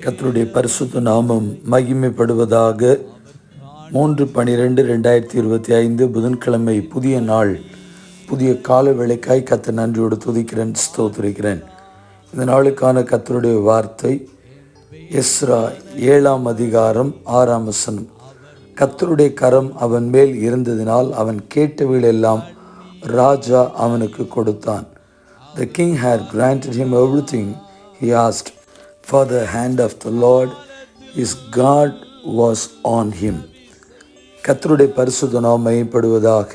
கத்தருடைய பரிசுத்த நாமம் மகிமைப்படுவதாக மூன்று பனிரெண்டு ரெண்டாயிரத்தி இருபத்தி ஐந்து புதன்கிழமை புதிய நாள் புதிய கால வேலைக்காய் கத்த நன்றியோடு துதிக்கிறேன் ஸ்தோத்திருக்கிறேன். இந்த நாளுக்கான கத்தருடைய வார்த்தை எஸ்ரா ஏழாம் அதிகாரம் ஆறாம் வசனம். கத்தருடைய கரம் அவன் மேல் இருந்ததினால் அவன் கேட்டவைகளெல்லாம் ராஜா அவனுக்கு கொடுத்தான். The king here granted him everything he asked for the hand of the Lord, his God, was on him. கத்தருடைய பரிசுத்த நாம் மையப்படுவதாக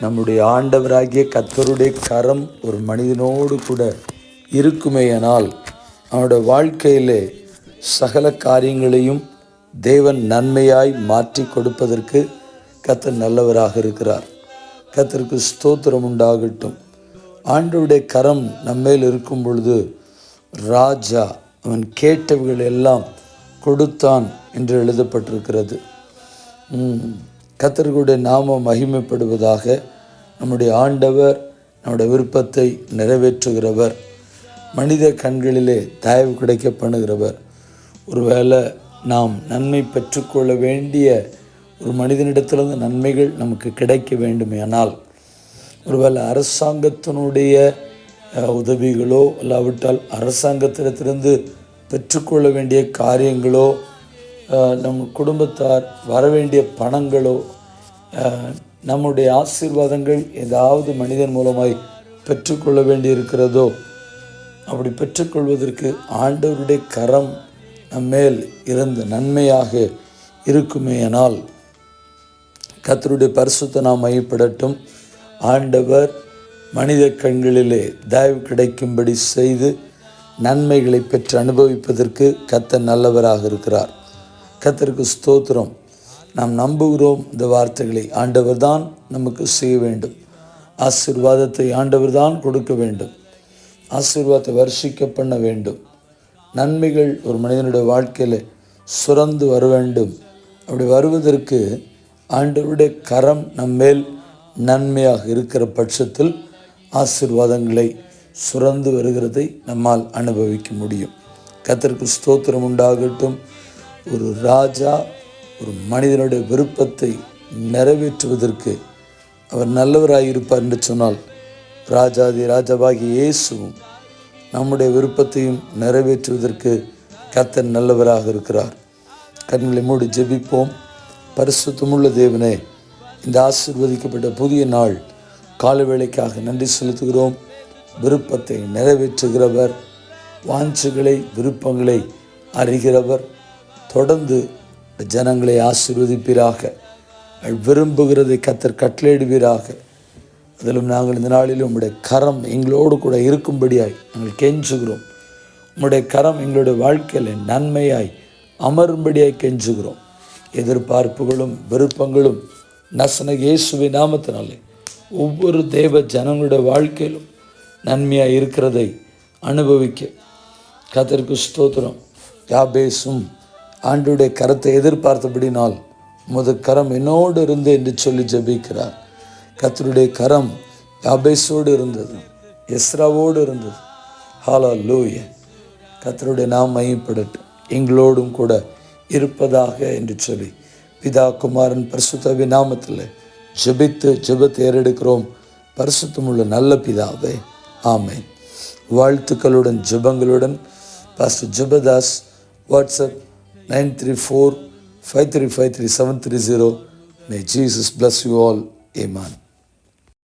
நம்முடைய ஆண்டவராகிய கத்தருடைய கரம் ஒரு மனிதனோடு கூட இருக்குமேயானால் அவனுடைய வாழ்க்கையிலே சகல காரியங்களையும் தேவன் நன்மையாய் மாற்றி கொடுப்பதற்கு கத்தர் நல்லவராக இருக்கிறார் கத்தருக்கு ஸ்தோத்திரம் உண்டாகட்டும் ஆண்டவுடைய கரம் நம்மேல் இருக்கும் பொழுது ராஜா அவன் கேட்டவைகள் எல்லாம் கொடுத்தான் என்று எழுதப்பட்டிருக்கிறது. கத்தர்களுடைய நாமம் மகிமைப்படுவதாக நம்முடைய ஆண்டவர் நம்முடைய விருப்பத்தை நிறைவேற்றுகிறவர். மனித கண்களிலே தயவு கிடைக்க பண்ணுகிறவர் ஒருவேளை நாம் நன்மை பெற்றுக்கொள்ள வேண்டிய ஒரு மனிதனிடத்திலிருந்து நன்மைகள் நமக்கு கிடைக்க வேண்டுமேனால் ஒருவேளை அரசாங்கத்தினுடைய உதவிகளோ இல்லாவிட்டால் அரசாங்கத்திடத்திலிருந்து பெற்றுக்கொள்ள வேண்டிய காரியங்களோ நம் குடும்பத்தார் வர வேண்டிய பணங்களோ நம்முடைய ஆசீர்வாதங்கள் ஏதாவது மனிதன் மூலமாய் பெற்றுக்கொள்ள வேண்டி இருக்கிறதோ அப்படி பெற்றுக்கொள்வதற்கு ஆண்டவருடைய கரம் நம்மேல் இருந்த நன்மையாக இருக்குமேயானால் கத்தருடைய பரிசுத்த நாம் மையப்படட்டும் ஆண்டவர் மனித கண்களிலே தயவு கிடைக்கும்படி செய்து நன்மைகளை பெற்று அனுபவிப்பதற்கு கத்தர் நல்லவராக இருக்கிறார். கத்தருக்கு ஸ்தோத்திரம். நாம் நம்புகிறோம் இந்த வார்த்தைகளை ஆண்டவர் தான் நமக்கு செய்ய வேண்டும். ஆசீர்வாதத்தை ஆண்டவர் தான் கொடுக்க வேண்டும். ஆசீர்வாதத்தை வர்ஷிக்க பண்ண வேண்டும். நன்மைகள் ஒரு மனிதனுடைய வாழ்க்கையில் சுரந்து வர வேண்டும். அப்படி வருவதற்கு ஆண்டவருடைய கரம் நம்மேல் நன்மையாக இருக்கிற பட்சத்தில் ஆசிர்வாதங்களை சுரந்து வருகிறதை நம்மால் அனுபவிக்க முடியும். கத்திற்கு ஸ்தோத்திரம் உண்டாகட்டும். ஒரு ராஜா ஒரு மனிதனுடைய விருப்பத்தை நிறைவேற்றுவதற்கு அவர் நல்லவராக இருப்பார் என்று சொன்னால் ராஜாதி ராஜாவாகி இயேசுவும் நம்முடைய விருப்பத்தையும் நிறைவேற்றுவதற்கு கத்தன் நல்லவராக இருக்கிறார். கண்களை மூடி ஜெபிப்போம். பரிசுத்தமுள்ள தேவனே இந்த ஆசிர்வதிக்கப்பட்ட புதிய நாள் கால வேலைக்காக நன்றி செலுத்துகிறோம். விருப்பத்தை நிறைவேற்றுகிறவர் வாஞ்சுகளை விருப்பங்களை அறிகிறவர் தொடர்ந்து ஜனங்களை ஆசிர்வதிப்பீராக. விரும்புகிறதை கத்தர் கட்டளையிடுவீராக. அதிலும் நாங்கள் இந்த நாளிலும் உங்களுடைய கரம் எங்களோடு கூட இருக்கும்படியாய் நாங்கள் கெஞ்சுகிறோம். உங்களுடைய கரம் எங்களுடைய வாழ்க்கையில் நன்மையாய் அமரும்படியாய் கெஞ்சுகிறோம். எதிர்பார்ப்புகளும் விருப்பங்களும் நசன இயேசுவை நாமத்தினாலே ஒவ்வொரு தேவ ஜனங்களுடைய வாழ்க்கையிலும் நன்மையாக இருக்கிறதை அனுபவிக்க. கதற்கு ஸ்தோத்திரம். யாபேசும் ஆண்டுடைய கரத்தை எதிர்பார்த்தபடினால் முத கரம் என்னோடு இருந்து என்று சொல்லி ஜபிக்கிறார். கத்தருடைய கரம் யாபேஸோடு இருந்தது எஸ்ராவோடு இருந்தது. ஹாலா லூய கத்தருடைய நாம் மையப்படட்டும் எங்களோடும் கூட இருப்பதாக என்று சொல்லி பிதா குமாரன் பரிசுத்தவி நாமத்தில் ஜெபித்து ஜெபத்தை ஏறெடுக்கிறோம். பரிசுத்தமுள்ள நல்ல பிதாவே ஆமேன். வாழ்த்துக்களுடன் ஜெபங்களுடன் pastor Jebadas WhatsApp nine three four five three five three seven three zero. May Jesus bless you all amen